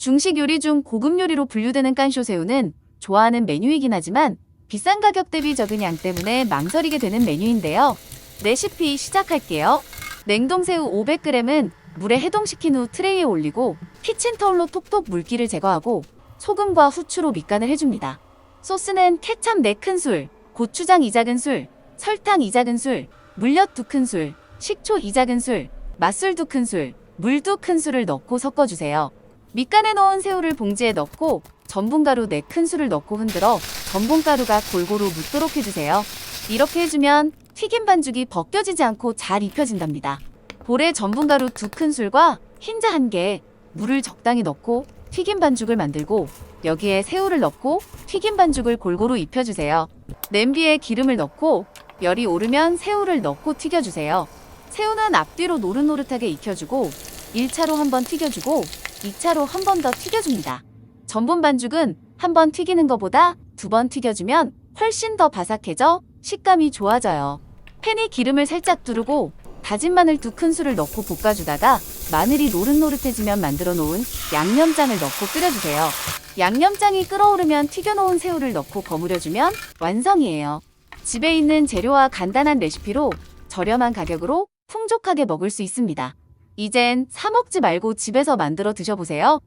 중식 요리 중 고급 요리로 분류되는 깐쇼새우는 좋아하는 메뉴이긴 하지만 비싼 가격 대비 적은 양 때문에 망설이게 되는 메뉴인데요. 레시피 시작할게요. 냉동새우 500g은 물에 해동시킨 후 트레이에 올리고 키친타올로 톡톡 물기를 제거하고 소금과 후추로 밑간을 해줍니다. 소스는 케찹 4큰술, 고추장 2작은술, 설탕 2작은술, 물엿 2큰술, 식초 2작은술, 맛술 2큰술, 물 2큰술을 넣고 섞어주세요. 밑간에 넣은 새우를 봉지에 넣고 전분가루 4큰술을 넣고 흔들어 전분가루가 골고루 묻도록 해주세요. 이렇게 해주면 튀김 반죽이 벗겨지지 않고 잘 입혀진답니다. 볼에 전분가루 2큰술과 흰자 1개, 물을 적당히 넣고 튀김 반죽을 만들고 여기에 새우를 넣고 튀김 반죽을 골고루 입혀주세요. 냄비에 기름을 넣고 열이 오르면 새우를 넣고 튀겨주세요. 새우는 앞뒤로 노릇노릇하게 익혀주고 1차로 한번 튀겨주고 2차로 한 번 더 튀겨줍니다. 전분 반죽은 한 번 튀기는 것보다 두 번 튀겨주면 훨씬 더 바삭해져 식감이 좋아져요. 팬에 기름을 살짝 두르고 다진 마늘 두 큰술을 넣고 볶아주다가 마늘이 노릇노릇해지면 만들어 놓은 양념장을 넣고 끓여주세요. 양념장이 끓어오르면 튀겨놓은 새우를 넣고 버무려주면 완성이에요. 집에 있는 재료와 간단한 레시피로 저렴한 가격으로 풍족하게 먹을 수 있습니다. 이젠 사 먹지 말고 집에서 만들어 드셔보세요.